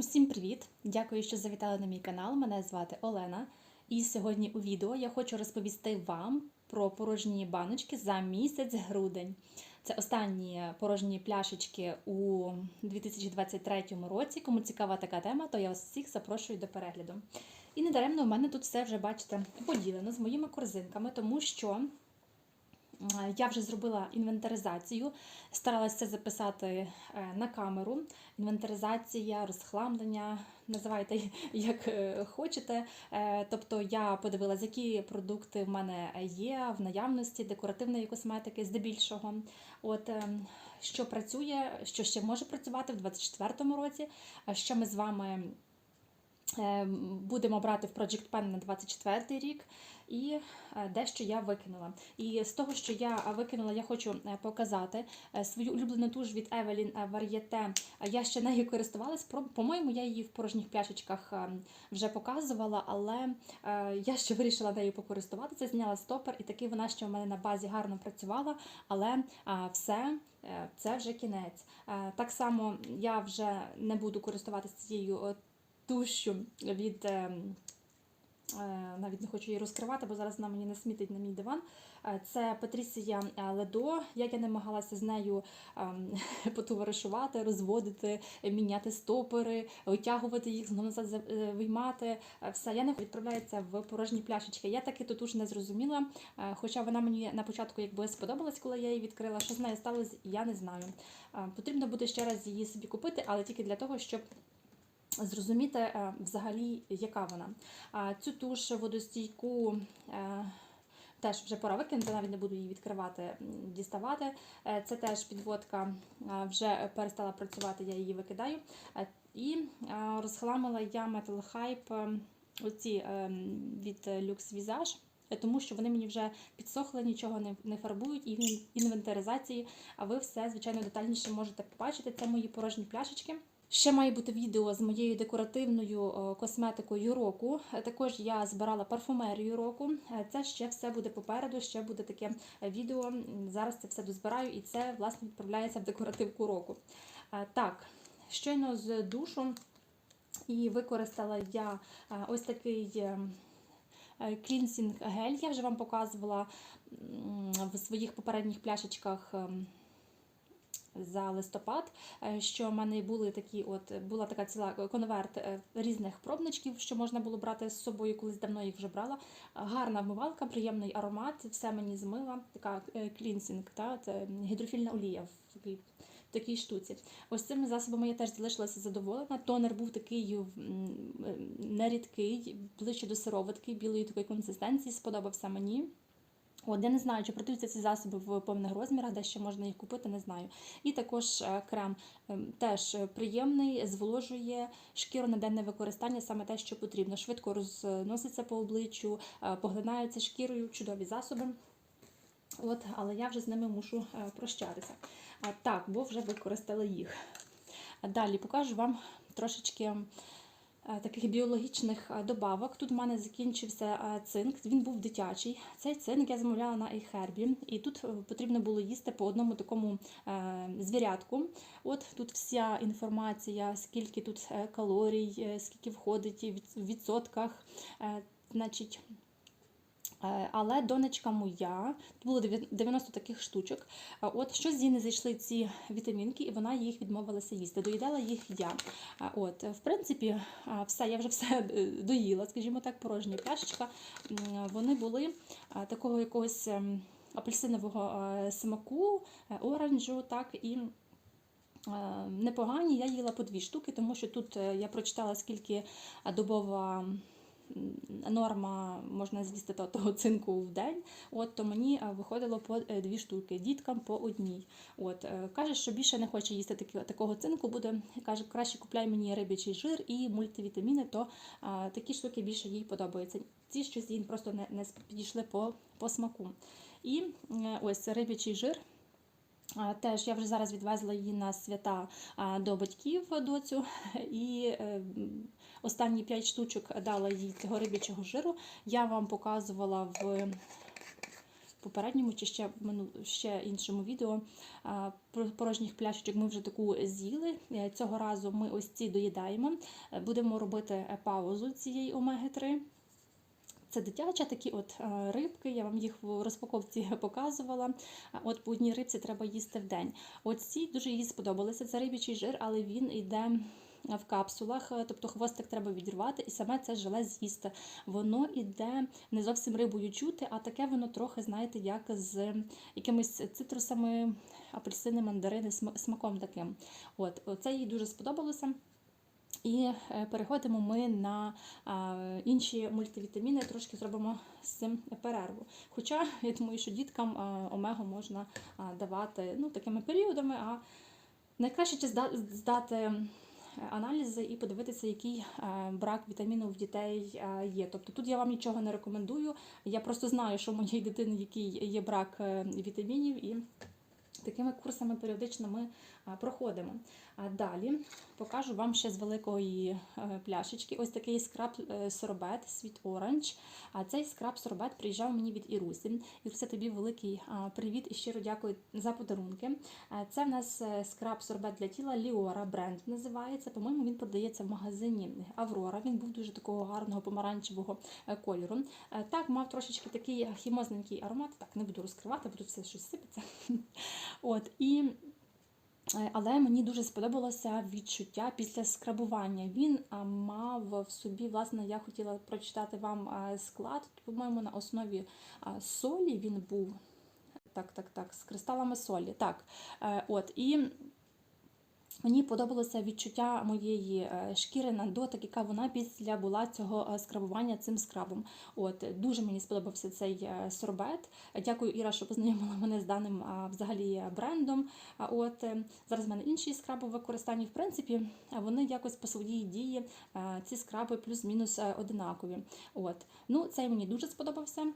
Усім привіт! Дякую, що завітали на мій канал. Мене звати Олена. І сьогодні у відео я хочу розповісти вам про порожні баночки за місяць грудень. Це останні порожні пляшечки у 2023 році. Кому цікава така тема, то я вас всіх запрошую до перегляду. І недаремно у мене тут все вже, бачите, поділено з моїми корзинками, тому що Я вже зробила інвентаризацію, старалася записати е, на камеру. Інвентаризація, розхламлення, називайте як е, хочете. Е, Тобто я подивилася, які продукти в мене є в наявності декоративної косметики, здебільшого. От е, що працює, що ще може працювати в 2024 році, що ми з вами. Е, Будемо брати в Project Pen на 24 рік, і е, дещо я викинула. І з того, що я викинула, я хочу е, показати свою улюблену туш від Evelyn Varieté. Я ще нею користувалась. По-моєму, я її в порожніх пляшечках вже показувала, але я ще вирішила нею покористуватися. Зняла стопер, і таки вона ще в мене на базі гарно працювала, але все. Це вже кінець. Так само я вже не буду користуватися цією е, тушю від. ем, Е, навіть не хочу її розкривати, бо зараз вона мені не смітить на мій диван. Е, Це Патрісія е, Ледо. Як я намагалася з нею потоваришувати, розводити, е, міняти стопори, витягувати їх, знову назад е, виймати. Е, Все, я не відправляється в порожні пляшечки. Я таки тут уже не зрозуміла, е, хоча вона мені на початку якби сподобалась, коли я її відкрила. Що з нею сталося, я не знаю. Е, Потрібно буде ще раз її собі купити, але тільки для того, щоб зрозуміти е, взагалі, яка вона. Цю туш водостійку е, теж вже пора викинути, навіть не буду її відкривати, діставати. Е, Це теж підводка вже перестала працювати, я її викидаю. І розхламила я Metal оці від Lux Visage. Тому що вони мені вже підсохли, нічого не фарбують, і в інвентаризації, а ви все, звичайно, детальніше можете побачити. Це мої порожні пляшечки. Ще має бути відео з моєю декоративною косметикою року. Е, Також я збирала парфумерію року. Е, Це ще все буде попереду, ще буде таке е, відео. Зараз це все дозбираю, і це власне відправляється в декоративку року. Так, щойно з душу і використала я ось такий. Клінсінг гель я вже вам показувала в своїх попередніх пляшечках ем, за листопад, е, що в мене були такі, от була така ціла конверт е, різних пробничків, що можна було брати з собою, колись давно їх вже брала. Гарна вмивалка, приємний аромат, все мені змила. Така е, клінсінг, та гідрофільна олія в такій. в Такій штуці. Ось цими засобами я теж залишилася задоволена. Тонер був такий нерідкий, ближче до сироватки, білої такої консистенції, сподобався мені. От, я не знаю, чи продаються ці засоби в повних розмірах, де ще можна їх купити, не знаю. І також е, крем ем, теж приємний, зволожує шкіру на денне використання, саме те, що потрібно. Швидко розноситься по обличчю, е, поглинається шкірою, чудові засоби. От, але я вже з ними мушу е, прощатися. Так, бо вже використала їх. Далі покажу вам трошечки таких біологічних е, добавок. Тут в мене закінчився е, цинк, він був дитячий. Цей цинк я замовляла на Ейхербі, і тут е, потрібно було їсти по одному такому е, звірятку. От тут вся інформація, скільки тут е, калорій, е, скільки входить в відсотках. Е, Значить, Е, Але донечка моя, було 90 таких штучок. А От щось їй не зайшли ці вітамінки, і вона їх відмовилася їсти. Доїдала їх я. От, в принципі, все, я вже все е, доїла, скажімо так, порожня пляшечка. Вони були такого якогось ем, апельсинового е, смаку, е, оранжу, так і. е, Непогані, я їла по дві штуки, тому що тут е, я прочитала, скільки е, добова норма можна з'їсти то- того цинку в день. От то мені е, виходило по е, дві штуки, діткам по одній. От е, каже, що більше не хоче їсти такого цинку. Буде каже, краще купляй мені рибячий жир і мультивітаміни, то а, такі штуки більше їй подобаються. Ці щось їй просто не, не підійшли по, по смаку. І ось рибячий жир. Теж я вже зараз відвезла її на свята до батьків доцю, і е, останні 5 штучок дала їй цього рибячого жиру. Я вам показувала в попередньому чи ще ще іншому відео порожніх пляшечок ми вже таку з'їли. Е, Цього разу ми ось ці доїдаємо. Е, Будемо робити паузу цієї омеги-3. Це дитяча такі от е, рибки, я вам їх в розпаковці показувала. От по одній рибці треба їсти в день. От ці дуже їй сподобалися. Це рибічий жир, але він йде в капсулах, е, тобто хвостик треба відірвати, і саме це желе з'їсти. Воно іде не зовсім рибою чути, а таке воно трохи, знаєте, як з якимись цитрусами, апельсини, мандарини, смаком таким. От, це їй дуже сподобалося. І е, переходимо ми на інші мультивітаміни, трошки зробимо з цим перерву. Хоча я думаю, що діткам омегу можна давати ну, такими періодами, а найкраще здати аналізи і подивитися, який е, брак вітаміну в дітей е, є. Тобто тут я вам нічого не рекомендую. Я просто знаю, що у моєї дитини який є брак вітамінів і. Такими курсами періодично ми проходимо. А далі покажу вам ще з великої е, пляшечки ось такий скраб е, Sweet Orange. А цей скраб соробет приїжджав мені від Ірусі. Іруся, тобі великий привіт і щиро дякую за подарунки. Це в нас е, скраб соробет для тіла Ліора бренд називається. По-моєму, він продається в магазині Аврора. Він був дуже такого гарного помаранчевого е, кольору. Е, Так, мав трошечки такий хімозненький аромат. Так, не буду розкривати, тут все щось сипеться. От і. Е, Але мені дуже сподобалося відчуття після скрабування. Він мав в собі, власне, я хотіла прочитати вам склад. По-моєму, на основі солі він був. Так, так, так, з кристалами солі. Так, е, от і. Мені подобалося відчуття моєї е, шкіри на дотик, яка вона після була цього е, скрабування цим скрабом. От дуже мені сподобався цей е, сорбет. Дякую, Іра, що познайомила мене з даним взагалі брендом. От зараз в мене інші скраби в використанні. В принципі, вони якось по своїй дії ці скраби плюс-мінус одинакові. От ну цей мені дуже сподобався.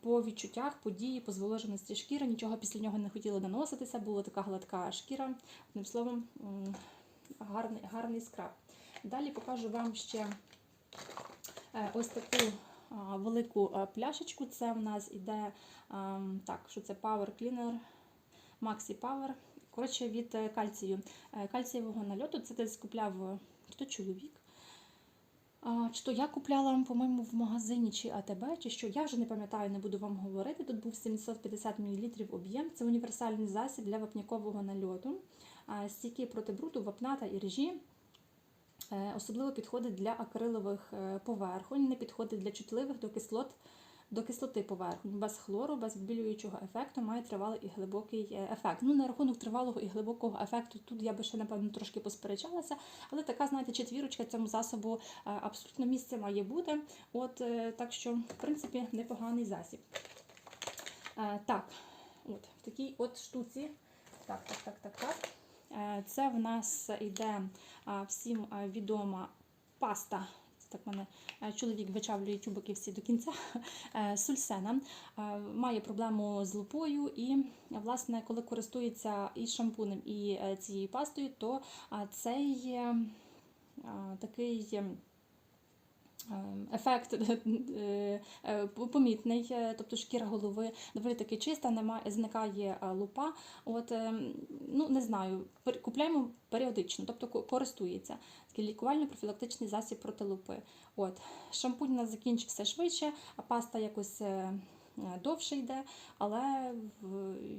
По відчуттях, по дії, по зволоженості шкіри. Нічого після нього не хотіла наноситися. Була така гладка шкіра. Одним словом, гарний, гарний скраб. Далі покажу вам ще е, ось таку велику е, пляшечку. Це в нас іде так, що це Power Cleaner Maxi Power. Коротше, від е, кальцію. Е, Кальцієвого нальоту. Це десь купляв е, чи чоловік. Чи то я купляла, по-моєму, в магазині чи АТБ, чи що, я вже не пам'ятаю, не буду вам говорити. Тут був 750 мл об'єм. Це універсальний засіб для вапнякового нальоту. А, Стійкий проти бруду, вапна та іржі. Е, Особливо підходить для акрилових е, поверхонь, не підходить для чутливих до кислот. До кислоти поверхонь без хлору, без відбілюючого ефекту має тривалий і глибокий е, ефект. Ну, на рахунок тривалого і глибокого ефекту тут я би ще, напевно, трошки посперечалася, але така, знаєте, четвірочка цьому засобу е, абсолютно місце має бути. От е, так що, в принципі, непоганий засіб. Е, Так, от в такій от штуці. Так, так, так, так, так. Е, Це в нас йде всім відома паста. Так мене е, чоловік вичавлює тюбики всі до кінця. Е, Сульсена Е, має проблему з лупою, і власне, коли користується і шампунем, і е, цією пастою, то цей е, такий. Ем, Ефект е, е, помітний, е, тобто шкіра голови доволі таки чиста, немає, зникає лупа. От, ем, ну, не знаю, купляємо періодично, тобто користується. Такий лікувально-профілактичний засіб проти лупи. От, шампунь у нас закінчився швидше, а паста якось довше йде. Але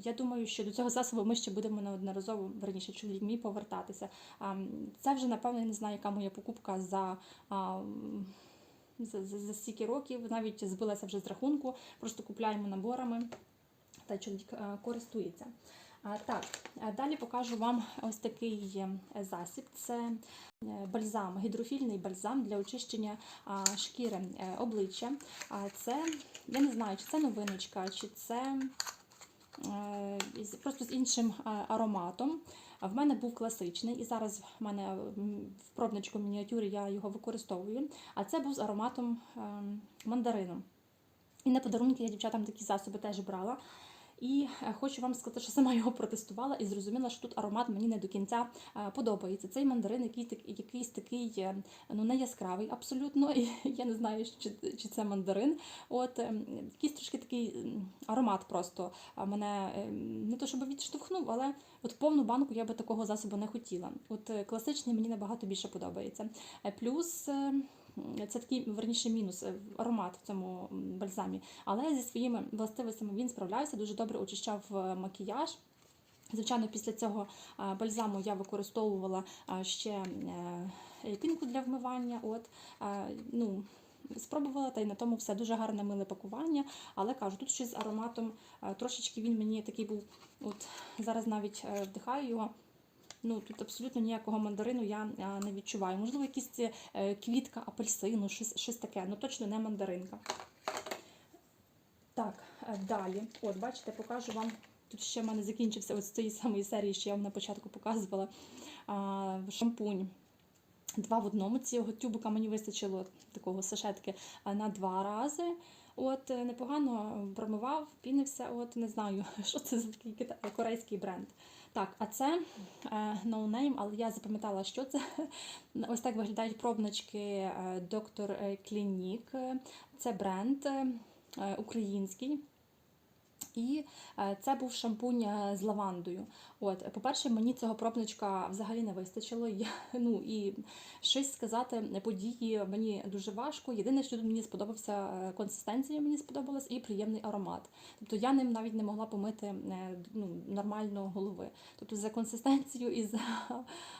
я думаю, що до цього засобу ми ще будемо неодноразово, верніше, чоловік мій повертатися. Це вже, напевно, я не знаю, яка моя покупка за. За, за, за стільки років, навіть збилася вже з рахунку, просто купляємо наборами, та чоловік е, користується. Так, далі покажу вам ось такий е, засіб. Це е, бальзам, гідрофільний бальзам для очищення шкіри е, обличчя. А Це, я не знаю, чи це новиночка, чи це е, просто з іншим е, ароматом. В мене був класичний, і зараз в мене в пробничку мініатюрі я його використовую. А це був з ароматом ем, мандарину. І на подарунки я дівчатам такі засоби теж брала. І е, хочу вам сказати, що сама його протестувала і зрозуміла, що тут аромат мені не до кінця е, подобається. Цей мандарин, який так- якийсь такий е, ну не яскравий абсолютно. І я не знаю, чи, чи це мандарин. От е, якийсь трошки такий аромат просто мене не то щоб відштовхнув, але от повну банку я би такого засобу не хотіла. От класичний мені набагато більше подобається. Плюс. Е, Це такий верніше мінус е, аромат в цьому бальзамі. Але зі своїми властивостями він справлявся, дуже добре очищав е, макіяж. Звичайно, після цього бальзаму я використовувала ще е, пінку для вмивання. От, ну, спробувала, та й на тому все дуже гарне миле пакування. Але кажу, тут щось з ароматом трошечки він мені такий був. От зараз навіть е, вдихаю його. Ну, тут абсолютно ніякого мандарину я не відчуваю. Можливо, якісь е, квітка апельсину, щось, щось таке, ну точно не мандаринка. Так, е, далі. От, бачите, покажу вам. Тут ще в мене закінчився ось з цієї самої серії, що я вам на початку показувала. А, шампунь. Два в одному. Цього тюбика мені вистачило такого сашетки на два рази. От е, непогано промивав, пінився. От не знаю, що це за такий корейський бренд. Так, а це е, no name, але я запам'ятала, що це. Ось так виглядають пробнички е, Доктор Клінік. Це бренд е, е, український. І е, це був шампунь е, з лавандою. От, по-перше, мені цього пробничка взагалі не вистачило. Я, ну, і щось сказати по дії мені дуже важко. Єдине, що мені сподобався е, консистенція, мені сподобалась, і приємний аромат. Тобто я ним навіть не могла помити е, ну, нормально голови. Тобто за консистенцію і за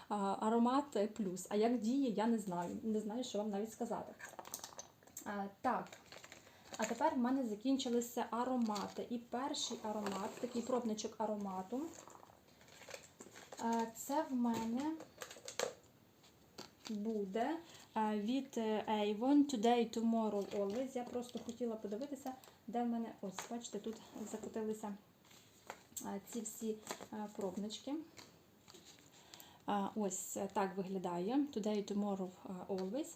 аромат е, плюс. А як діє, я не знаю. Не знаю, що вам навіть сказати. Е, Так. А тепер в мене закінчилися аромати. І перший аромат, такий пробничок аромату. Е, Це в мене буде е, від е, Avon Today, Tomorrow, Always. Я просто хотіла подивитися, де в мене, ось, бачите, тут закотилися ці всі пробнички. Ось так виглядає Today, Tomorrow, Always.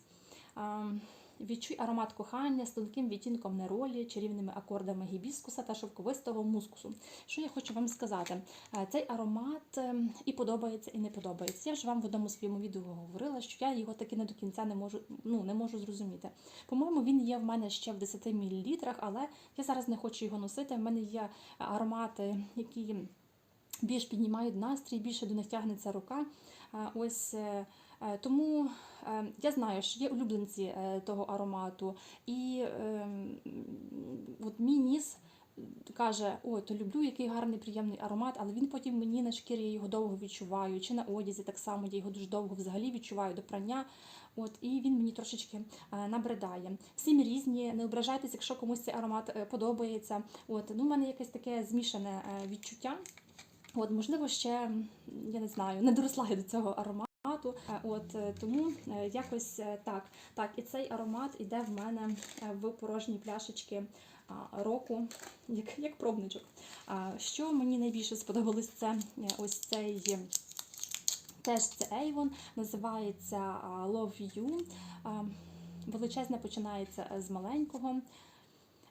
Відчуй аромат кохання з тонким відтінком неролі, чарівними акордами гібіскуса та шовковистого мускусу. Що я хочу вам сказати? Е, Цей аромат е, і подобається, і не подобається. Я вже вам в одному своєму відео говорила, що я його таки не до кінця не можу, ну, не можу зрозуміти. По-моєму, він є в мене ще в 10 мл, але я зараз не хочу його носити. В мене є аромати, які більш піднімають настрій, більше до них тягнеться рука. Ось е, е, тому е, я знаю, що є улюбленці е, того аромату, і е, от мій ніс каже: О, то люблю, який гарний, приємний аромат, але він потім мені на шкірі я його довго відчуваю, чи на одязі так само я його дуже довго взагалі відчуваю до прання. От, і він мені трошечки е, набридає. Всі ми різні, не ображайтеся, якщо комусь цей аромат е, подобається. От, ну, у мене якесь таке змішане е, відчуття. От, можливо, ще я не знаю, не доросла я до цього аромату. Е, От е, тому е, якось так. Так, і цей аромат іде в мене в порожній пляшечки року, як, як пробничок. Що мені найбільше сподобалось, це ось цей. Теж це Avon, називається Love You. Величезне починається з маленького.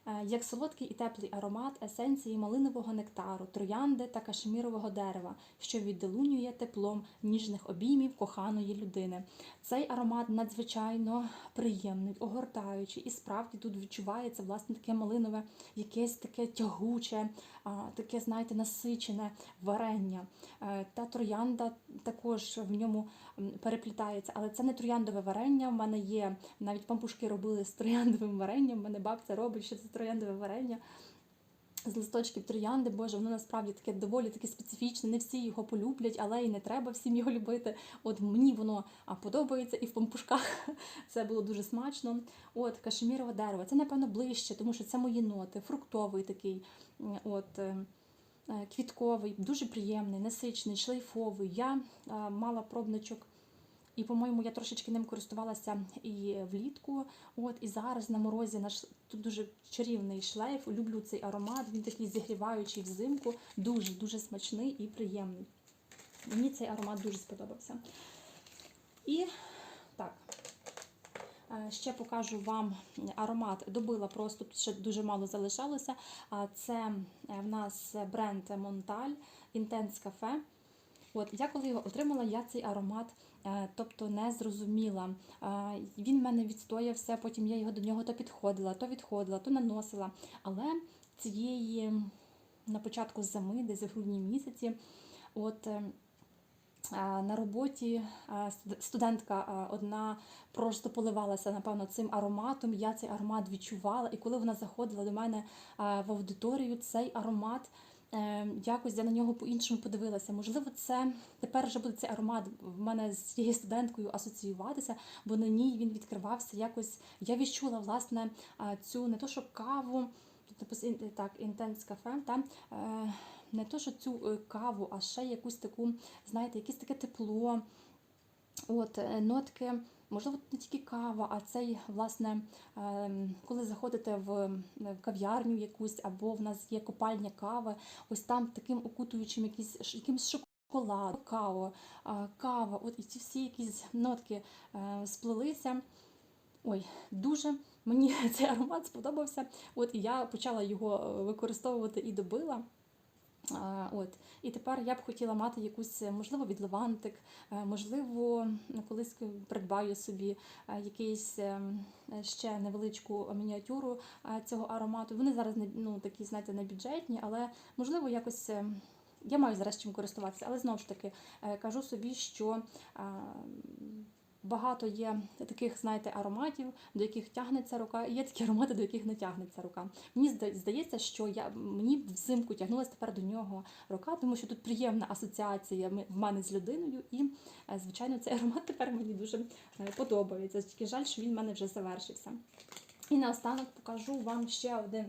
Е, Як солодкий і теплий аромат есенції малинового нектару, троянди та кашемірового дерева, що віддалунює теплом ніжних обіймів коханої людини. Цей аромат надзвичайно приємний, огортаючий, і справді тут відчувається власне таке малинове, якесь таке тягуче, таке, знаєте, насичене варення. Е, Та троянда також в ньому переплітається, але це не трояндове варення. В мене є навіть пампушки робили з трояндовим варенням. В мене бабця робить, що це трояндове варення. З листочків троянди, боже, воно насправді таке доволі таке специфічне. Не всі його полюблять, але і не треба всім його любити. От мені воно подобається, і в пампушках це було дуже смачно. От кашемірове дерево, це напевно ближче, тому що це мої ноти, фруктовий такий. От е, е, квітковий, дуже приємний, насичений, шлейфовий. Я мала пробничок. І, по-моєму, я трошечки ним користувалася і влітку. От і зараз на морозі наш тут дуже чарівний шлейф. Люблю цей аромат. Він такий зігріваючий взимку, дуже дуже смачний і приємний. Мені цей аромат дуже сподобався. І так, Е, Ще покажу вам аромат. Добила просто тут ще дуже мало залишалося. Це е, в нас бренд Монталь Intense Cafe. От я коли його отримала, я цей аромат, е, тобто не зрозуміла. Е, Він в мене відстоявся, потім я його до нього то підходила, то відходила, то наносила. Але цієї на початку зими, десь в грудні місяці, от. е, На роботі студентка одна просто поливалася, напевно, цим ароматом. Я цей аромат відчувала. І коли вона заходила до мене в аудиторію, цей аромат якось я на нього по-іншому подивилася. Можливо, це тепер вже буде цей аромат в мене з цією студенткою асоціюватися, бо на ній він відкривався якось. Я відчула власне цю не то, що каву. Написано так, Intense Cafe, та, е, не то, що цю е, каву, а ще якусь таку, знаєте, якесь таке тепло. От, е, нотки, можливо, не тільки кава, а цей, власне, ем, коли заходите в е, кав'ярню якусь, або в нас є копальня кави, ось там таким окутуючим якийсь, якимсь шоколад, какао, кава, от і ці всі якісь нотки е, сплелися. Ой, дуже мені цей аромат сподобався. От і я почала його е, використовувати і добила. От. І тепер я б хотіла мати якусь, е, можливо, відливантик, е, можливо, колись придбаю собі е, якийсь ще невеличку мініатюру цього аромату. Вони зараз ну, такі, знаєте, не бюджетні, але можливо якось. Я маю зараз чим користуватися, але знову ж таки кажу собі, що багато є таких, знаєте, ароматів, до яких тягнеться рука, і є такі аромати, до яких не тягнеться рука. Мені здається, що я мені взимку тягнулася тепер до нього рука, тому що тут приємна асоціація в мене з людиною, і е, звичайно цей аромат тепер мені дуже е, подобається. Тільки жаль, що він в мене вже завершився. І наостанок покажу вам ще один.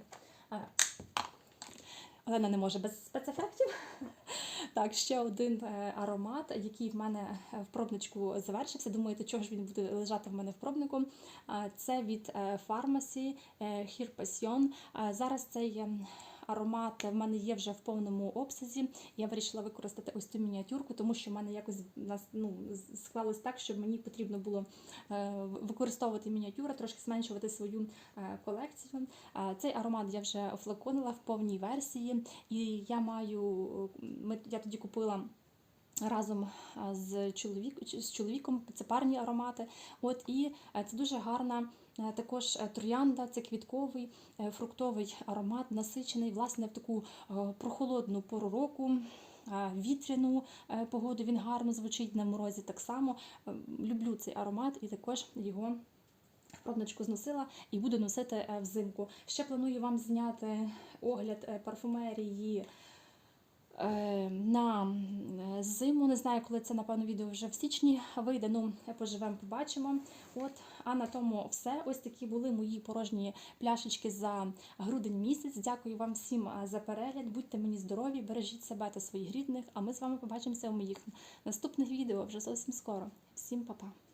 Олена не може без спецефектів. Так, ще один е, аромат, який в мене е, в пробничку завершився. Думаєте, чого ж він буде лежати в мене в пробнику? Це від е, Pharmacy Passion. Зараз цей аромат в мене є вже в повному обсязі. Я вирішила використати ось цю мініатюрку, тому що в мене якось ну, склалось так, що мені потрібно було е, використовувати мініатюру, трошки зменшувати свою е, колекцію. Цей аромат я вже офлаконила в повній версії, і я маю я тоді купила. Разом з, чоловік, з чоловіком це парні аромати. От і е, це дуже гарна також е, троянда, це квітковий е, фруктовий аромат, насичений власне в таку е, прохолодну пору року. е, Вітряну е, погоду він гарно звучить на морозі так само. Е, Люблю цей аромат і також його пробничку зносила і буду носити е, взимку. Ще планую вам зняти огляд е, парфумерії е, на е, зиму. Не знаю, коли це, напевно, відео вже в січні вийде. Ну, поживемо, побачимо. От, а на тому все. Ось такі були мої порожні пляшечки за грудень місяць. Дякую вам всім е, за перегляд. Будьте мені здорові, бережіть себе та своїх рідних. А ми з вами побачимося у моїх наступних відео вже зовсім скоро. Всім па-па!